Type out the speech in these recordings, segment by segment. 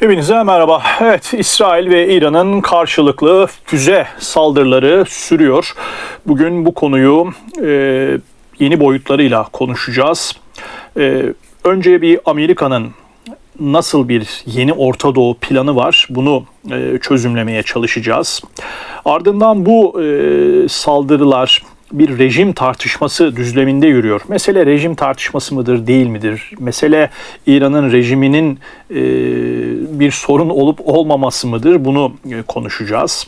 Hepinize merhaba. Evet, İsrail ve İran'ın karşılıklı füze saldırıları sürüyor. Bugün bu konuyu e, yeni boyutlarıyla konuşacağız. E, önce bir Amerika'nın nasıl bir yeni Orta Doğu planı var bunu e, çözümlemeye çalışacağız. Ardından bu e, saldırılar bir rejim tartışması düzleminde yürüyor. Mesele rejim tartışması mıdır, değil midir? Mesele İran'ın rejiminin e, bir sorun olup olmaması mıdır? Bunu e, konuşacağız.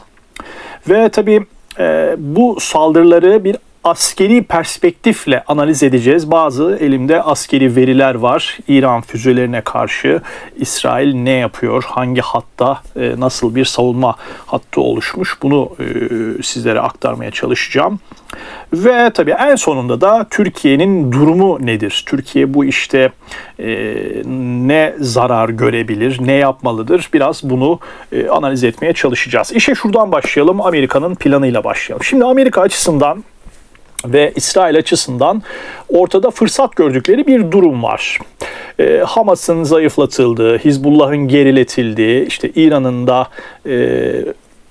Ve tabii e, bu saldırıları bir askeri perspektifle analiz edeceğiz. Bazı elimde askeri veriler var. İran füzelerine karşı İsrail ne yapıyor? Hangi hatta e, nasıl bir savunma hattı oluşmuş? Bunu e, sizlere aktarmaya çalışacağım. Ve tabii en sonunda da Türkiye'nin durumu nedir? Türkiye bu işte e, ne zarar görebilir, ne yapmalıdır? Biraz bunu e, analiz etmeye çalışacağız. İşe şuradan başlayalım, Amerika'nın planıyla başlayalım. Şimdi Amerika açısından ve İsrail açısından ortada fırsat gördükleri bir durum var. E, Hamas'ın zayıflatıldığı, Hizbullah'ın geriletildiği, işte İran'ın da e,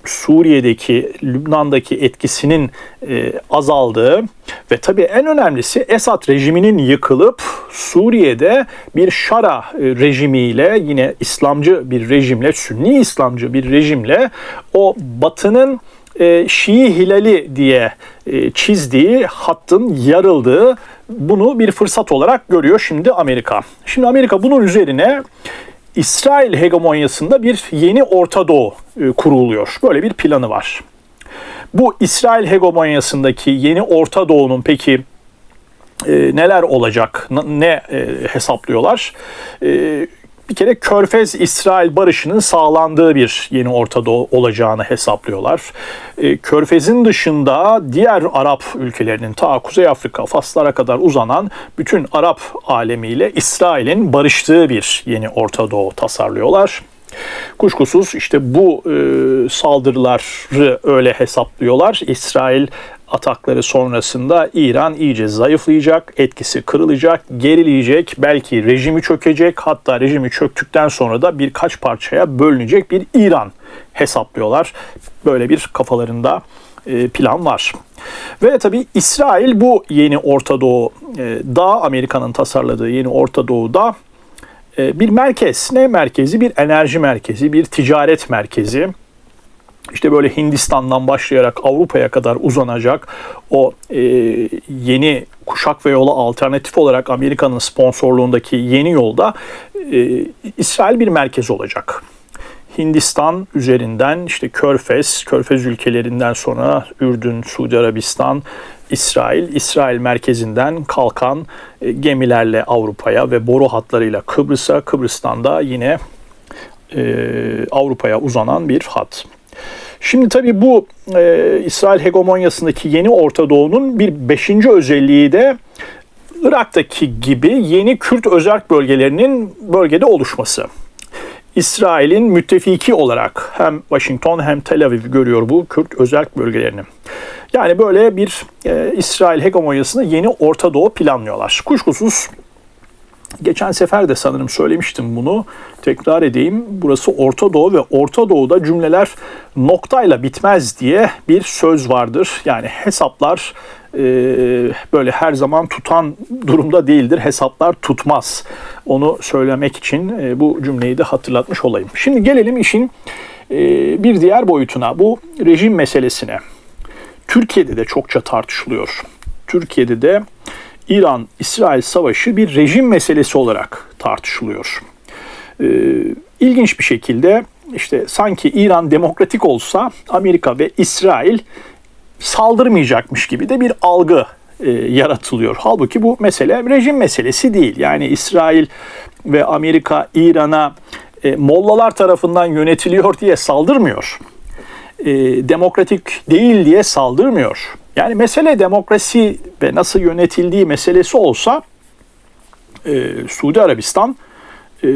Suriye'deki, Lübnan'daki etkisinin e, azaldığı ve tabii en önemlisi Esad rejiminin yıkılıp Suriye'de bir Şara e, rejimiyle yine İslamcı bir rejimle, Sünni İslamcı bir rejimle o Batı'nın e, Şii Hilali diye e, çizdiği hattın yarıldığı bunu bir fırsat olarak görüyor şimdi Amerika. Şimdi Amerika bunun üzerine İsrail hegemonyasında bir yeni Orta Doğu e, kuruluyor. Böyle bir planı var. Bu İsrail hegemonyasındaki yeni Orta Doğu'nun peki e, neler olacak, ne e, hesaplıyorlar? E, bir kere Körfez-İsrail barışının sağlandığı bir yeni Orta Doğu olacağını hesaplıyorlar. E, Körfez'in dışında diğer Arap ülkelerinin ta Kuzey Afrika, Faslara kadar uzanan bütün Arap alemiyle İsrail'in barıştığı bir yeni Orta Doğu tasarlıyorlar. Kuşkusuz işte bu e, saldırıları öyle hesaplıyorlar. İsrail atakları sonrasında İran iyice zayıflayacak, etkisi kırılacak, gerileyecek, belki rejimi çökecek, hatta rejimi çöktükten sonra da birkaç parçaya bölünecek bir İran hesaplıyorlar. Böyle bir kafalarında e, plan var. Ve tabi İsrail bu yeni Orta Doğu, e, da Amerika'nın tasarladığı yeni Orta Doğu'da e, bir merkez. Ne merkezi? Bir enerji merkezi, bir ticaret merkezi işte böyle Hindistan'dan başlayarak Avrupa'ya kadar uzanacak o e, yeni kuşak ve yola alternatif olarak Amerika'nın sponsorluğundaki yeni yolda e, İsrail bir merkez olacak. Hindistan üzerinden işte Körfez, Körfez ülkelerinden sonra Ürdün, Suudi Arabistan, İsrail, İsrail merkezinden kalkan e, gemilerle Avrupa'ya ve boru hatlarıyla Kıbrıs'a, Kıbrıs'tan da yine e, Avrupa'ya uzanan bir hat. Şimdi tabii bu e, İsrail hegemonyasındaki yeni Orta Doğu'nun bir beşinci özelliği de Irak'taki gibi yeni Kürt özerk bölgelerinin bölgede oluşması. İsrail'in müttefiki olarak hem Washington hem Tel Aviv görüyor bu Kürt özerk bölgelerini. Yani böyle bir e, İsrail hegemonyasını yeni Orta Doğu planlıyorlar. Kuşkusuz Geçen sefer de sanırım söylemiştim bunu. Tekrar edeyim. Burası Orta Doğu ve Orta Doğu'da cümleler noktayla bitmez diye bir söz vardır. Yani hesaplar e, böyle her zaman tutan durumda değildir. Hesaplar tutmaz. Onu söylemek için e, bu cümleyi de hatırlatmış olayım. Şimdi gelelim işin e, bir diğer boyutuna. Bu rejim meselesine. Türkiye'de de çokça tartışılıyor. Türkiye'de de İran-İsrail savaşı bir rejim meselesi olarak tartışılıyor. Ee, ilginç bir şekilde işte sanki İran demokratik olsa Amerika ve İsrail saldırmayacakmış gibi de bir algı e, yaratılıyor. Halbuki bu mesele rejim meselesi değil. Yani İsrail ve Amerika İran'a e, mollalar tarafından yönetiliyor diye saldırmıyor. E, demokratik değil diye saldırmıyor. Yani mesele demokrasi ve nasıl yönetildiği meselesi olsa e, Suudi Arabistan e,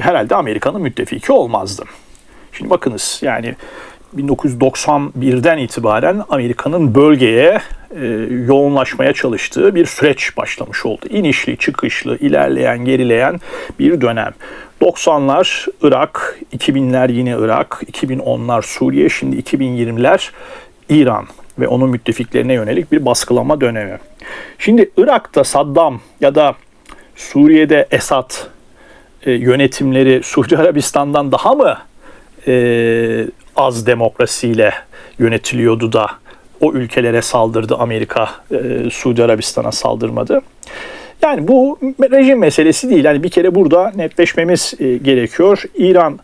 herhalde Amerika'nın müttefiki olmazdı. Şimdi bakınız yani 1991'den itibaren Amerika'nın bölgeye e, yoğunlaşmaya çalıştığı bir süreç başlamış oldu. İnişli, çıkışlı, ilerleyen, gerileyen bir dönem. 90'lar Irak, 2000'ler yine Irak, 2010'lar Suriye, şimdi 2020'ler İran ve onun müttefiklerine yönelik bir baskılama dönemi. Şimdi Irak'ta Saddam ya da Suriye'de Esad e, yönetimleri Suudi Arabistan'dan daha mı e, az demokrasiyle yönetiliyordu da o ülkelere saldırdı Amerika, e, Suudi Arabistan'a saldırmadı. Yani bu rejim meselesi değil. Yani bir kere burada netleşmemiz e, gerekiyor. İran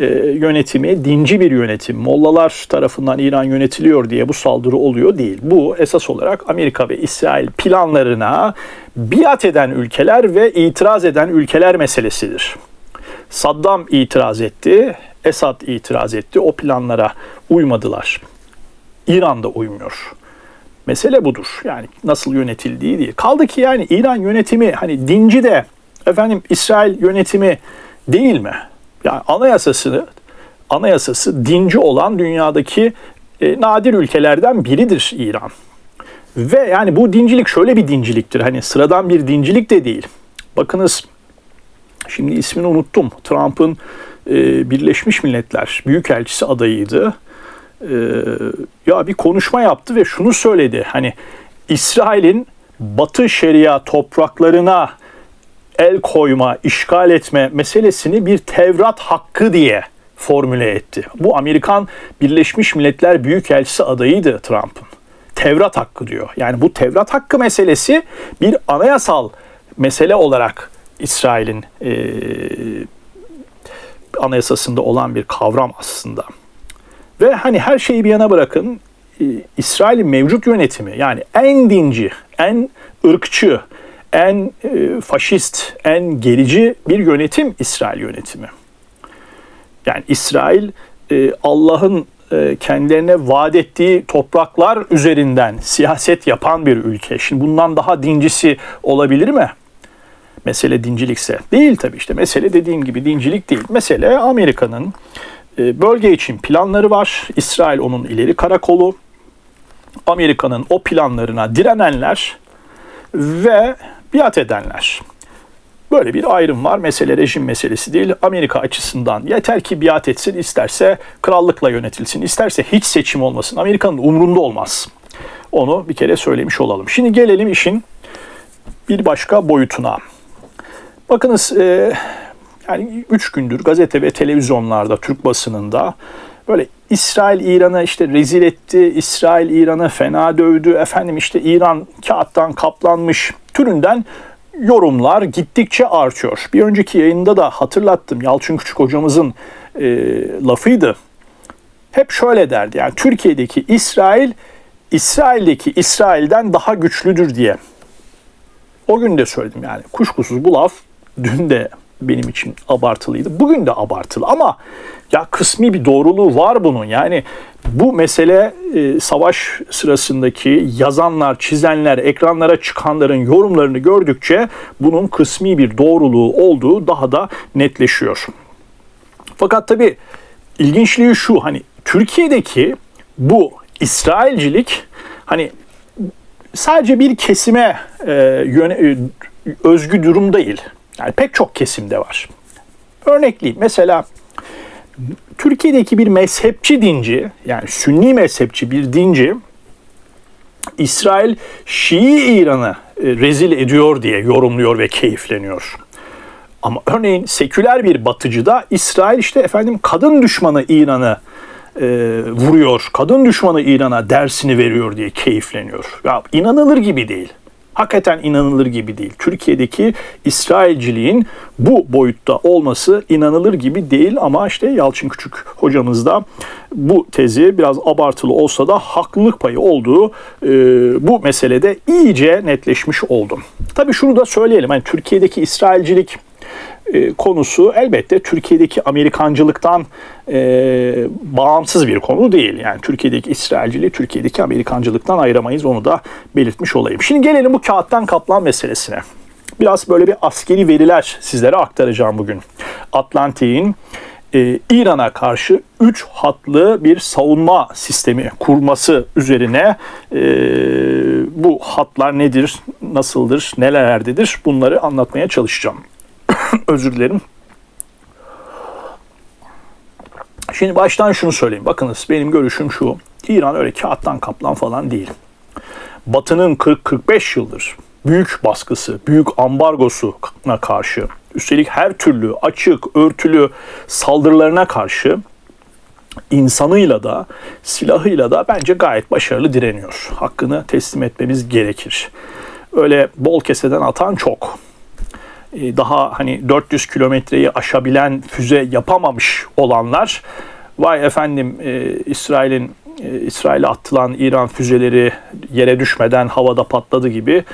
e, yönetimi dinci bir yönetim. Mollalar tarafından İran yönetiliyor diye bu saldırı oluyor değil. Bu esas olarak Amerika ve İsrail planlarına biat eden ülkeler ve itiraz eden ülkeler meselesidir. Saddam itiraz etti, Esad itiraz etti. O planlara uymadılar. İran da uymuyor. Mesele budur. Yani nasıl yönetildiği değil. Kaldı ki yani İran yönetimi hani dinci de efendim İsrail yönetimi değil mi? Yani anayasasını anayasası dinci olan dünyadaki e, nadir ülkelerden biridir İran. Ve yani bu dincilik şöyle bir dinciliktir. Hani sıradan bir dincilik de değil. Bakınız şimdi ismini unuttum. Trump'ın e, Birleşmiş Milletler Büyükelçisi adayıydı. E, ya bir konuşma yaptı ve şunu söyledi. Hani İsrail'in Batı Şeria topraklarına el koyma, işgal etme meselesini bir Tevrat hakkı diye formüle etti. Bu Amerikan Birleşmiş Milletler Büyükelçisi adayıydı Trump'ın. Tevrat hakkı diyor. Yani bu Tevrat hakkı meselesi bir anayasal mesele olarak İsrail'in e, anayasasında olan bir kavram aslında. Ve hani her şeyi bir yana bırakın e, İsrail'in mevcut yönetimi yani en dinci, en ırkçı, en e, faşist, en gerici bir yönetim İsrail yönetimi. Yani İsrail e, Allah'ın e, kendilerine vaat ettiği topraklar üzerinden siyaset yapan bir ülke. Şimdi bundan daha dincisi olabilir mi? Mesele dincilikse. Değil tabii işte. Mesele dediğim gibi dincilik değil. Mesele Amerika'nın bölge için planları var. İsrail onun ileri karakolu. Amerika'nın o planlarına direnenler ve biat edenler. Böyle bir ayrım var. Mesele rejim meselesi değil. Amerika açısından yeter ki biat etsin, isterse krallıkla yönetilsin, isterse hiç seçim olmasın. Amerika'nın umrunda olmaz. Onu bir kere söylemiş olalım. Şimdi gelelim işin bir başka boyutuna. Bakınız e, yani üç gündür gazete ve televizyonlarda, Türk basınında böyle İsrail İran'ı işte rezil etti, İsrail İran'ı fena dövdü, efendim işte İran kağıttan kaplanmış türünden yorumlar gittikçe artıyor. Bir önceki yayında da hatırlattım Yalçın Küçük hocamızın e, lafıydı. Hep şöyle derdi yani Türkiye'deki İsrail İsrail'deki İsrail'den daha güçlüdür diye. O gün de söyledim yani kuşkusuz bu laf dün de benim için abartılıydı. Bugün de abartılı ama ya kısmi bir doğruluğu var bunun. Yani bu mesele e, savaş sırasındaki yazanlar, çizenler, ekranlara çıkanların yorumlarını gördükçe bunun kısmi bir doğruluğu olduğu daha da netleşiyor. Fakat tabii ilginçliği şu hani Türkiye'deki bu İsrailcilik hani sadece bir kesime e, yöne, e, özgü durum değil. Yani pek çok kesimde var. Örnekleyeyim. Mesela Türkiye'deki bir mezhepçi dinci, yani Sünni mezhepçi bir dinci, İsrail Şii İran'ı e, rezil ediyor diye yorumluyor ve keyifleniyor. Ama örneğin seküler bir batıcı da İsrail işte efendim kadın düşmanı İran'ı e, vuruyor, kadın düşmanı İran'a dersini veriyor diye keyifleniyor. Ya inanılır gibi değil hakikaten inanılır gibi değil. Türkiye'deki İsrailciliğin bu boyutta olması inanılır gibi değil ama işte Yalçın Küçük hocamız da bu tezi biraz abartılı olsa da haklılık payı olduğu e, bu meselede iyice netleşmiş oldu. Tabii şunu da söyleyelim. Hani Türkiye'deki İsrailcilik e, konusu elbette Türkiye'deki Amerikancılıktan e, bağımsız bir konu değil. Yani Türkiye'deki İsrailciliği Türkiye'deki Amerikancılıktan ayıramayız onu da belirtmiş olayım. Şimdi gelelim bu kağıttan kaplan meselesine. Biraz böyle bir askeri veriler sizlere aktaracağım bugün. Atlantik'in e, İran'a karşı 3 hatlı bir savunma sistemi kurması üzerine e, bu hatlar nedir, nasıldır, nelerdedir bunları anlatmaya çalışacağım. Özür dilerim. Şimdi baştan şunu söyleyeyim. Bakınız benim görüşüm şu. İran öyle kağıttan kaplan falan değil. Batı'nın 40-45 yıldır büyük baskısı, büyük ambargosuna karşı, üstelik her türlü açık, örtülü saldırılarına karşı insanıyla da silahıyla da bence gayet başarılı direniyor. Hakkını teslim etmemiz gerekir. Öyle bol keseden atan çok. Ee, daha hani 400 kilometreyi aşabilen füze yapamamış olanlar vay efendim e, İsrail'in e, İsrail'e atılan İran füzeleri yere düşmeden havada patladı gibi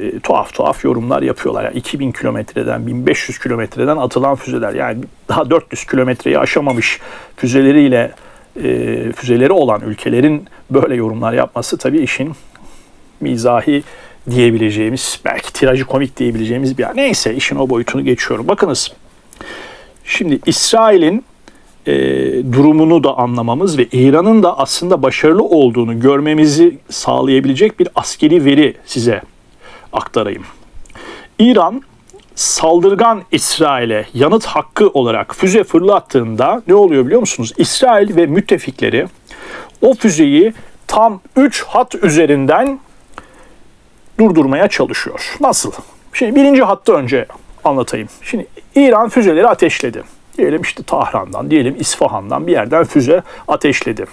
e, tuhaf tuhaf yorumlar yapıyorlar. Yani 2000 kilometreden 1500 kilometreden atılan füzeler yani daha 400 kilometreyi aşamamış füzeleriyle e, füzeleri olan ülkelerin böyle yorumlar yapması tabii işin mizahi diyebileceğimiz belki tirajı komik diyebileceğimiz bir yer. Neyse işin o boyutunu geçiyorum. Bakınız şimdi İsrail'in e, durumunu da anlamamız ve İran'ın da aslında başarılı olduğunu görmemizi sağlayabilecek bir askeri veri size aktarayım. İran saldırgan İsrail'e yanıt hakkı olarak füze fırlattığında ne oluyor biliyor musunuz? İsrail ve müttefikleri o füzeyi tam 3 hat üzerinden durdurmaya çalışıyor. Nasıl? Şimdi birinci hattı önce anlatayım. Şimdi İran füzeleri ateşledi. Diyelim işte Tahran'dan, diyelim İsfahan'dan bir yerden füze ateşledi.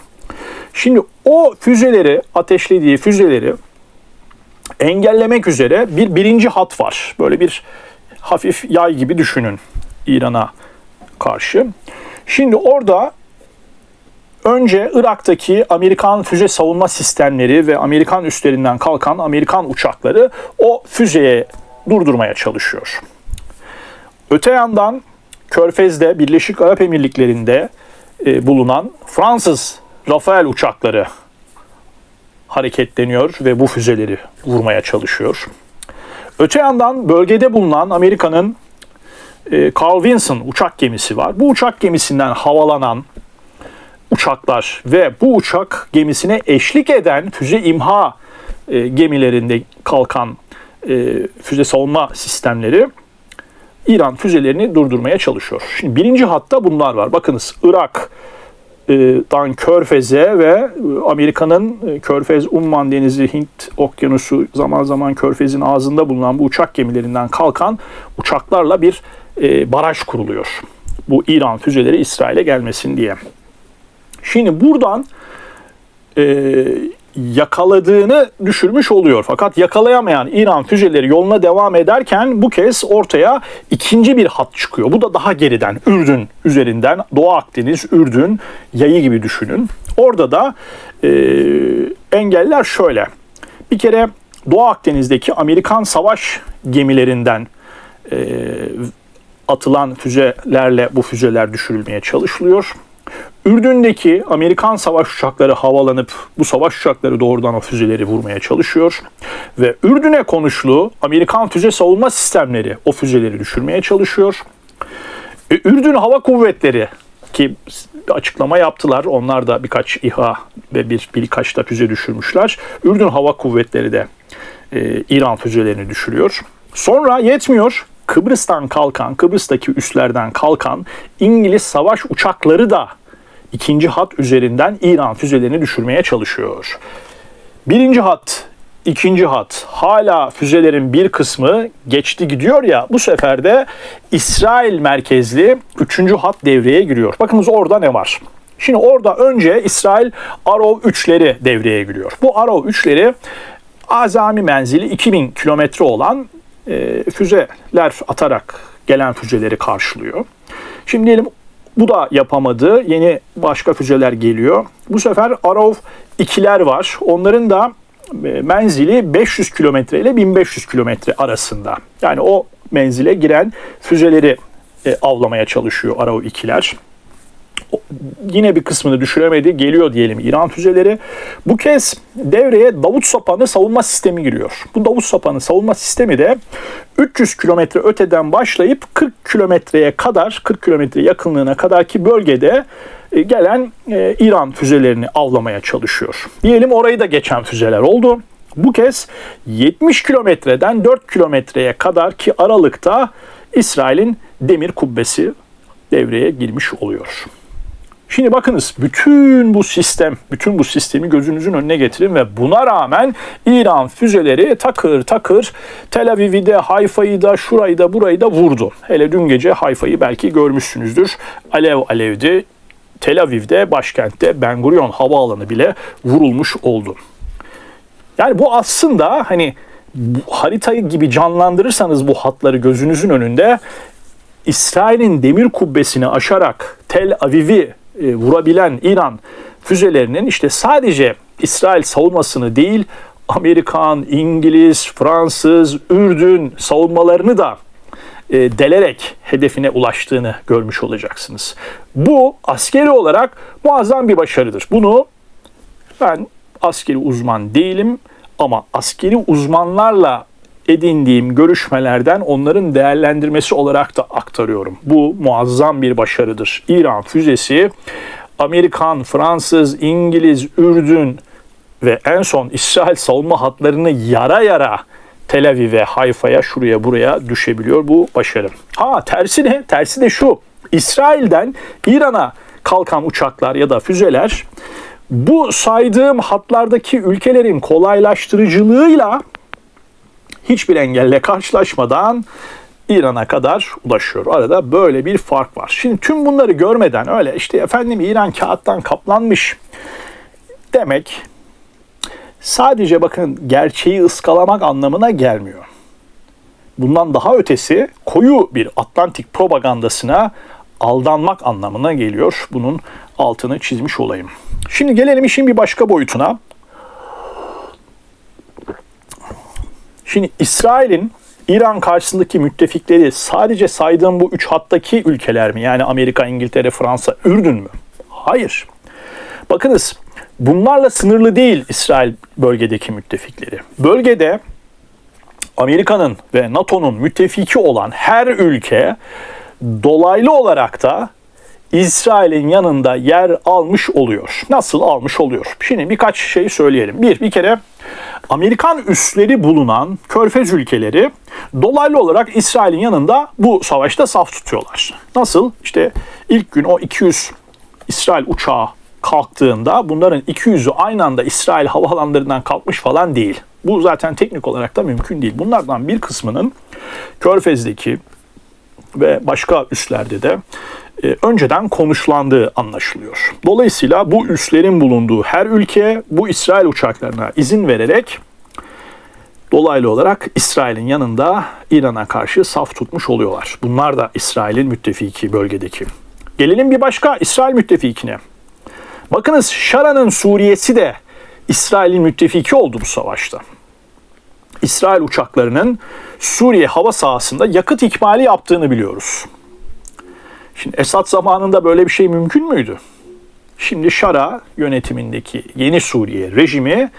Şimdi o füzeleri, ateşlediği füzeleri engellemek üzere bir birinci hat var. Böyle bir hafif yay gibi düşünün İran'a karşı. Şimdi orada önce Irak'taki Amerikan füze savunma sistemleri ve Amerikan üstlerinden kalkan Amerikan uçakları o füzeye durdurmaya çalışıyor. Öte yandan Körfez'de Birleşik Arap Emirlikleri'nde e, bulunan Fransız Rafael uçakları hareketleniyor ve bu füzeleri vurmaya çalışıyor. Öte yandan bölgede bulunan Amerika'nın e, Carl Vinson uçak gemisi var. Bu uçak gemisinden havalanan uçaklar ve bu uçak gemisine eşlik eden füze imha e, gemilerinde kalkan e, füze savunma sistemleri İran füzelerini durdurmaya çalışıyor. Şimdi birinci hatta bunlar var. Bakınız Irak, Dan Körfez'e ve Amerika'nın Körfez, Umman Denizi, Hint Okyanusu zaman zaman Körfez'in ağzında bulunan bu uçak gemilerinden kalkan uçaklarla bir baraj kuruluyor. Bu İran füzeleri İsrail'e gelmesin diye. Şimdi buradan yakaladığını düşürmüş oluyor. Fakat yakalayamayan İran füzeleri yoluna devam ederken bu kez ortaya ikinci bir hat çıkıyor. Bu da daha geriden Ürdün üzerinden Doğu Akdeniz, Ürdün yayı gibi düşünün. Orada da e, engeller şöyle. Bir kere Doğu Akdeniz'deki Amerikan savaş gemilerinden e, atılan füzelerle bu füzeler düşürülmeye çalışılıyor. Ürdün'deki Amerikan savaş uçakları havalanıp bu savaş uçakları doğrudan o füzeleri vurmaya çalışıyor. Ve Ürdün'e konuşlu Amerikan füze savunma sistemleri o füzeleri düşürmeye çalışıyor. E, Ürdün Hava Kuvvetleri ki açıklama yaptılar. Onlar da birkaç İHA ve bir birkaç da füze düşürmüşler. Ürdün Hava Kuvvetleri de e, İran füzelerini düşürüyor. Sonra yetmiyor. Kıbrıs'tan kalkan, Kıbrıs'taki üslerden kalkan İngiliz savaş uçakları da ikinci hat üzerinden İran füzelerini düşürmeye çalışıyor. Birinci hat, ikinci hat hala füzelerin bir kısmı geçti gidiyor ya bu sefer de İsrail merkezli üçüncü hat devreye giriyor. Bakınız orada ne var? Şimdi orada önce İsrail Arrow 3'leri devreye giriyor. Bu Arrow 3'leri azami menzili 2000 kilometre olan e, füzeler atarak gelen füzeleri karşılıyor. Şimdi diyelim bu da yapamadı. Yeni başka füzeler geliyor. Bu sefer Arrow 2'ler var. Onların da e, menzili 500 kilometre ile 1500 kilometre arasında. Yani o menzile giren füzeleri e, avlamaya çalışıyor Arrow 2'ler. Yine bir kısmını düşüremedi. Geliyor diyelim İran füzeleri. Bu kez devreye Davut Sapanı savunma sistemi giriyor. Bu Davut Sapanı savunma sistemi de 300 kilometre öteden başlayıp 40 kilometreye kadar, 40 kilometre yakınlığına kadar ki bölgede e, gelen e, İran füzelerini avlamaya çalışıyor. Diyelim orayı da geçen füzeler oldu. Bu kez 70 kilometreden 4 kilometreye kadar ki aralıkta İsrail'in demir kubbesi devreye girmiş oluyor. Şimdi bakınız bütün bu sistem, bütün bu sistemi gözünüzün önüne getirin ve buna rağmen İran füzeleri takır takır Tel Aviv'i de, Hayfa'yı da, şurayı da, burayı da vurdu. Hele dün gece Hayfa'yı belki görmüşsünüzdür. Alev alevdi. Tel Aviv'de, başkentte Ben Gurion havaalanı bile vurulmuş oldu. Yani bu aslında hani bu haritayı gibi canlandırırsanız bu hatları gözünüzün önünde İsrail'in demir kubbesini aşarak Tel Aviv'i e, vurabilen İran füzelerinin işte sadece İsrail savunmasını değil Amerikan, İngiliz, Fransız, Ürdün savunmalarını da e, delerek hedefine ulaştığını görmüş olacaksınız. Bu askeri olarak muazzam bir başarıdır. Bunu ben askeri uzman değilim ama askeri uzmanlarla edindiğim görüşmelerden onların değerlendirmesi olarak da aktarıyorum. Bu muazzam bir başarıdır. İran füzesi Amerikan, Fransız, İngiliz, Ürdün ve en son İsrail savunma hatlarını yara yara Tel Aviv'e, Hayfa'ya, şuraya buraya düşebiliyor bu başarı. Ha tersi ne? Tersi de şu. İsrail'den İran'a kalkan uçaklar ya da füzeler bu saydığım hatlardaki ülkelerin kolaylaştırıcılığıyla hiçbir engelle karşılaşmadan İran'a kadar ulaşıyor. Arada böyle bir fark var. Şimdi tüm bunları görmeden öyle işte efendim İran kağıttan kaplanmış demek sadece bakın gerçeği ıskalamak anlamına gelmiyor. Bundan daha ötesi koyu bir Atlantik propagandasına aldanmak anlamına geliyor. Bunun altını çizmiş olayım. Şimdi gelelim işin bir başka boyutuna. Şimdi İsrail'in İran karşısındaki müttefikleri sadece saydığım bu üç hattaki ülkeler mi? Yani Amerika, İngiltere, Fransa, Ürdün mü? Hayır. Bakınız bunlarla sınırlı değil İsrail bölgedeki müttefikleri. Bölgede Amerika'nın ve NATO'nun müttefiki olan her ülke dolaylı olarak da İsrail'in yanında yer almış oluyor. Nasıl almış oluyor? Şimdi birkaç şey söyleyelim. Bir, bir kere Amerikan üsleri bulunan körfez ülkeleri dolaylı olarak İsrail'in yanında bu savaşta saf tutuyorlar. Nasıl? İşte ilk gün o 200 İsrail uçağı kalktığında bunların 200'ü aynı anda İsrail havalanlarından kalkmış falan değil. Bu zaten teknik olarak da mümkün değil. Bunlardan bir kısmının Körfez'deki ve başka üslerde de e, önceden konuşlandığı anlaşılıyor. Dolayısıyla bu üslerin bulunduğu her ülke bu İsrail uçaklarına izin vererek dolaylı olarak İsrail'in yanında İran'a karşı saf tutmuş oluyorlar. Bunlar da İsrail'in müttefiki bölgedeki. Gelelim bir başka İsrail müttefikine. Bakınız Şara'nın Suriye'si de İsrail'in müttefiki oldu bu savaşta. İsrail uçaklarının Suriye hava sahasında yakıt ikmali yaptığını biliyoruz. Şimdi Esad zamanında böyle bir şey mümkün müydü? Şimdi Şara yönetimindeki yeni Suriye rejimi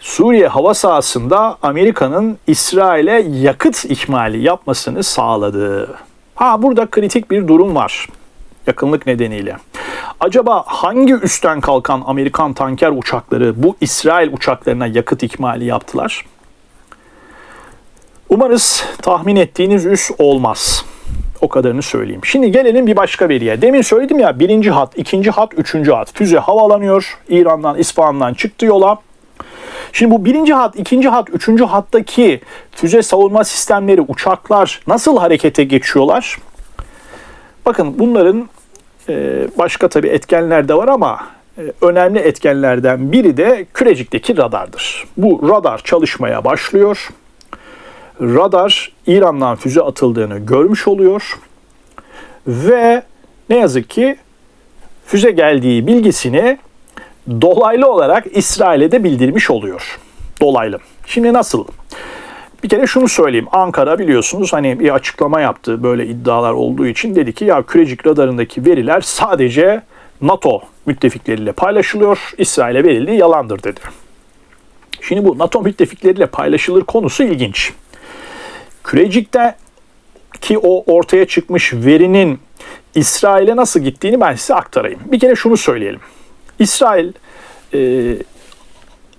Suriye hava sahasında Amerika'nın İsrail'e yakıt ikmali yapmasını sağladı. Ha burada kritik bir durum var yakınlık nedeniyle. Acaba hangi üstten kalkan Amerikan tanker uçakları bu İsrail uçaklarına yakıt ikmali yaptılar? Umarız tahmin ettiğiniz üs olmaz. O kadarını söyleyeyim. Şimdi gelelim bir başka veriye. Demin söyledim ya birinci hat, ikinci hat, üçüncü hat. Füze havalanıyor. İran'dan, İsfahan'dan çıktı yola. Şimdi bu birinci hat, ikinci hat, üçüncü hattaki füze savunma sistemleri, uçaklar nasıl harekete geçiyorlar? Bakın bunların e, başka tabii etkenler de var ama e, önemli etkenlerden biri de Kürecik'teki radardır. Bu radar çalışmaya başlıyor radar İran'dan füze atıldığını görmüş oluyor ve ne yazık ki füze geldiği bilgisini dolaylı olarak İsrail'e de bildirmiş oluyor. Dolaylı. Şimdi nasıl? Bir kere şunu söyleyeyim. Ankara biliyorsunuz hani bir açıklama yaptı böyle iddialar olduğu için. Dedi ki ya Kürecik radarındaki veriler sadece NATO müttefikleriyle paylaşılıyor. İsrail'e verildiği yalandır dedi. Şimdi bu NATO müttefikleriyle paylaşılır konusu ilginç. Kürecik'te ki o ortaya çıkmış verinin İsrail'e nasıl gittiğini ben size aktarayım. Bir kere şunu söyleyelim. İsrail e,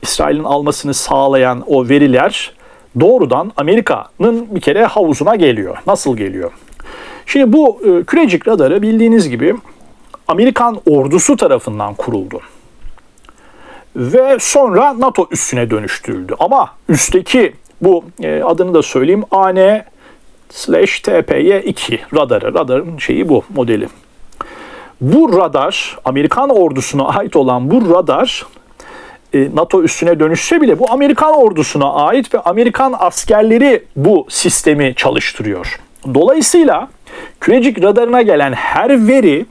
İsrail'in almasını sağlayan o veriler doğrudan Amerika'nın bir kere havuzuna geliyor. Nasıl geliyor? Şimdi bu e, kürecik radarı bildiğiniz gibi Amerikan ordusu tarafından kuruldu. Ve sonra NATO üssüne dönüştürüldü. Ama üstteki bu e, adını da söyleyeyim AN slash TPY2 radarı. Radarın şeyi bu modeli. Bu radar Amerikan ordusuna ait olan bu radar e, NATO üstüne dönüşse bile bu Amerikan ordusuna ait ve Amerikan askerleri bu sistemi çalıştırıyor. Dolayısıyla Kürecik radarına gelen her veri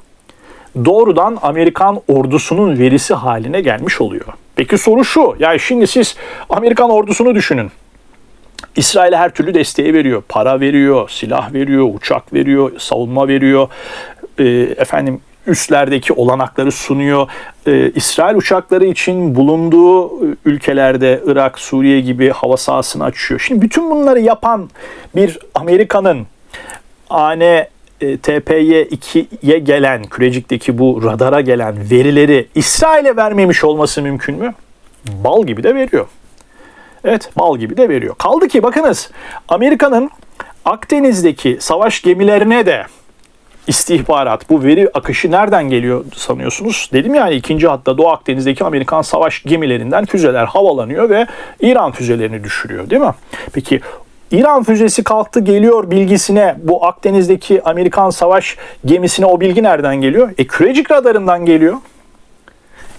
doğrudan Amerikan ordusunun verisi haline gelmiş oluyor. Peki soru şu, yani şimdi siz Amerikan ordusunu düşünün. İsrail'e her türlü desteği veriyor. Para veriyor, silah veriyor, uçak veriyor, savunma veriyor. E, efendim üstlerdeki olanakları sunuyor. Ee, İsrail uçakları için bulunduğu ülkelerde Irak, Suriye gibi hava sahasını açıyor. Şimdi bütün bunları yapan bir Amerika'nın AN e, TPY-2'ye gelen, Kürecik'teki bu radara gelen verileri İsrail'e vermemiş olması mümkün mü? Bal gibi de veriyor. Evet, bal gibi de veriyor. Kaldı ki bakınız Amerika'nın Akdeniz'deki savaş gemilerine de istihbarat, bu veri akışı nereden geliyor sanıyorsunuz? Dedim yani ikinci hatta Doğu Akdeniz'deki Amerikan savaş gemilerinden füzeler havalanıyor ve İran füzelerini düşürüyor değil mi? Peki İran füzesi kalktı geliyor bilgisine bu Akdeniz'deki Amerikan savaş gemisine o bilgi nereden geliyor? E kürecik radarından geliyor.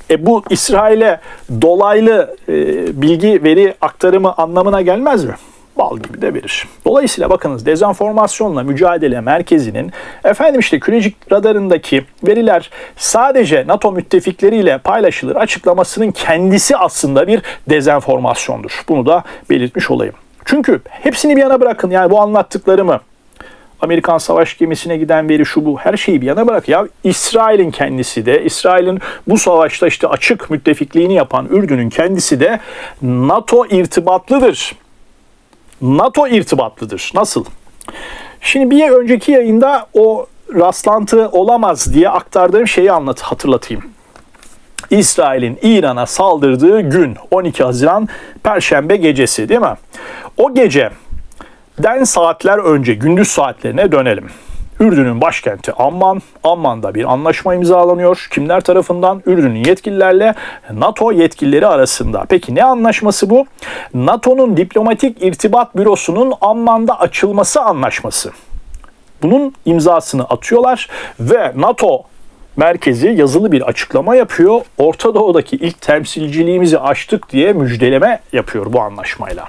E bu İsrail'e dolaylı e, bilgi veri aktarımı anlamına gelmez mi? bal gibi de verir. Dolayısıyla bakınız dezenformasyonla mücadele merkezinin efendim işte kürecik radarındaki veriler sadece NATO müttefikleriyle paylaşılır açıklamasının kendisi aslında bir dezenformasyondur. Bunu da belirtmiş olayım. Çünkü hepsini bir yana bırakın yani bu anlattıklarımı Amerikan savaş gemisine giden veri şu bu her şeyi bir yana bırak. Ya İsrail'in kendisi de İsrail'in bu savaşta işte açık müttefikliğini yapan Ürdün'ün kendisi de NATO irtibatlıdır. NATO irtibatlıdır. Nasıl? Şimdi bir önceki yayında o rastlantı olamaz diye aktardığım şeyi anlat hatırlatayım. İsrail'in İran'a saldırdığı gün 12 Haziran Perşembe gecesi değil mi? O gece den saatler önce gündüz saatlerine dönelim. Ürdün'ün başkenti Amman. Amman'da bir anlaşma imzalanıyor. Kimler tarafından? Ürdün'ün yetkililerle NATO yetkilileri arasında. Peki ne anlaşması bu? NATO'nun diplomatik irtibat bürosunun Amman'da açılması anlaşması. Bunun imzasını atıyorlar ve NATO merkezi yazılı bir açıklama yapıyor. Orta Doğu'daki ilk temsilciliğimizi açtık diye müjdeleme yapıyor bu anlaşmayla.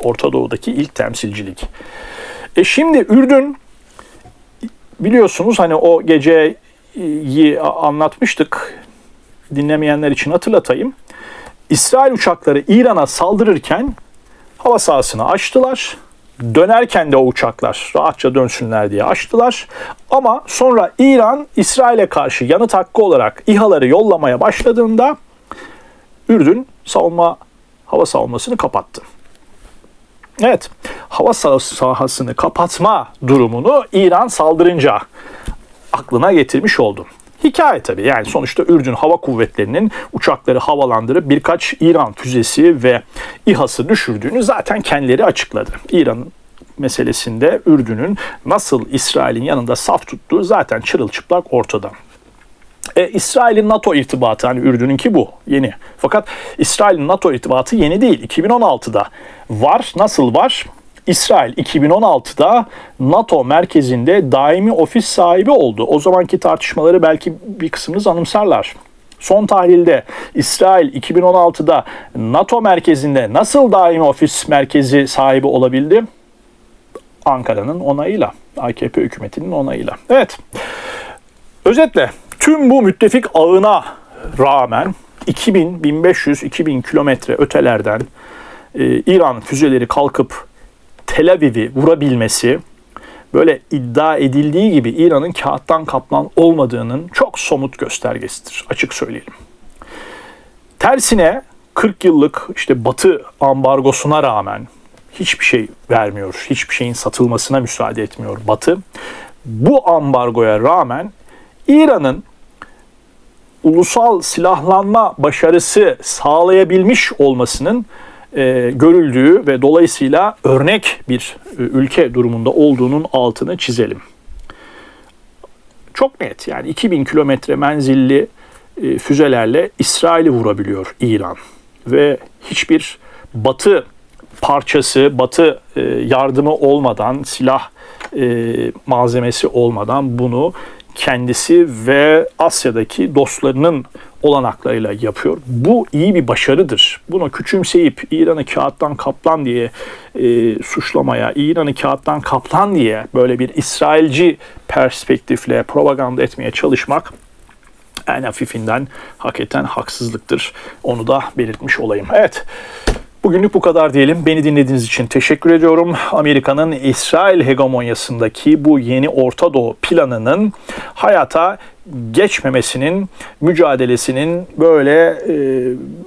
Orta Doğu'daki ilk temsilcilik. E şimdi Ürdün biliyorsunuz hani o geceyi anlatmıştık. Dinlemeyenler için hatırlatayım. İsrail uçakları İran'a saldırırken hava sahasını açtılar. Dönerken de o uçaklar rahatça dönsünler diye açtılar. Ama sonra İran İsrail'e karşı yanıt hakkı olarak İHA'ları yollamaya başladığında Ürdün savunma hava savunmasını kapattı. Evet, hava sahasını kapatma durumunu İran saldırınca aklına getirmiş oldu. Hikaye tabii yani sonuçta Ürdün Hava Kuvvetleri'nin uçakları havalandırıp birkaç İran füzesi ve İHA'sı düşürdüğünü zaten kendileri açıkladı. İran meselesinde Ürdün'ün nasıl İsrail'in yanında saf tuttuğu zaten çırılçıplak ortada. E, İsrail'in NATO irtibatı hani Ürdün'ünki bu yeni. Fakat İsrail'in NATO irtibatı yeni değil. 2016'da var. Nasıl var? İsrail 2016'da NATO merkezinde daimi ofis sahibi oldu. O zamanki tartışmaları belki bir kısmınız anımsarlar. Son tahlilde İsrail 2016'da NATO merkezinde nasıl daimi ofis merkezi sahibi olabildi? Ankara'nın onayıyla, AKP hükümetinin onayıyla. Evet. Özetle Tüm bu müttefik ağına rağmen 2000, 1500, 2000 kilometre ötelerden e, İran füzeleri kalkıp Tel Aviv'i vurabilmesi böyle iddia edildiği gibi İran'ın kağıttan kaplan olmadığının çok somut göstergesidir. Açık söyleyelim. Tersine 40 yıllık işte Batı ambargosuna rağmen hiçbir şey vermiyor. Hiçbir şeyin satılmasına müsaade etmiyor Batı. Bu ambargoya rağmen İran'ın ulusal silahlanma başarısı sağlayabilmiş olmasının e, görüldüğü ve dolayısıyla örnek bir e, ülke durumunda olduğunun altını çizelim. Çok net yani 2000 kilometre menzilli e, füzelerle İsrail'i vurabiliyor İran ve hiçbir batı parçası, batı e, yardımı olmadan, silah e, malzemesi olmadan bunu kendisi ve Asya'daki dostlarının olanaklarıyla yapıyor. Bu iyi bir başarıdır. Bunu küçümseyip İran'ı kağıttan kaplan diye e, suçlamaya, İran'ı kağıttan kaplan diye böyle bir İsrailci perspektifle propaganda etmeye çalışmak en hafifinden hakikaten haksızlıktır. Onu da belirtmiş olayım. Evet. Bugünlük bu kadar diyelim. Beni dinlediğiniz için teşekkür ediyorum. Amerika'nın İsrail hegemonyasındaki bu yeni Orta Doğu planının hayata geçmemesinin mücadelesinin böyle e,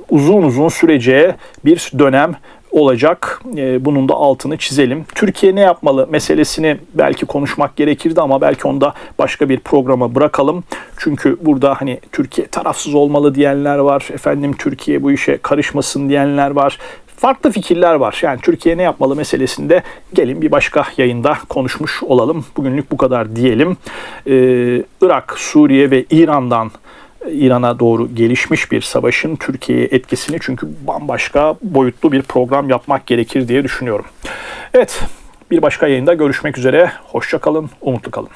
uzun uzun süreceği bir dönem olacak. E, bunun da altını çizelim. Türkiye ne yapmalı meselesini belki konuşmak gerekirdi ama belki onu da başka bir programa bırakalım. Çünkü burada hani Türkiye tarafsız olmalı diyenler var. Efendim Türkiye bu işe karışmasın diyenler var farklı fikirler var. Yani Türkiye ne yapmalı meselesinde gelin bir başka yayında konuşmuş olalım. Bugünlük bu kadar diyelim. Ee, Irak, Suriye ve İran'dan İran'a doğru gelişmiş bir savaşın Türkiye'ye etkisini çünkü bambaşka boyutlu bir program yapmak gerekir diye düşünüyorum. Evet, bir başka yayında görüşmek üzere. Hoşça kalın, umutlu kalın.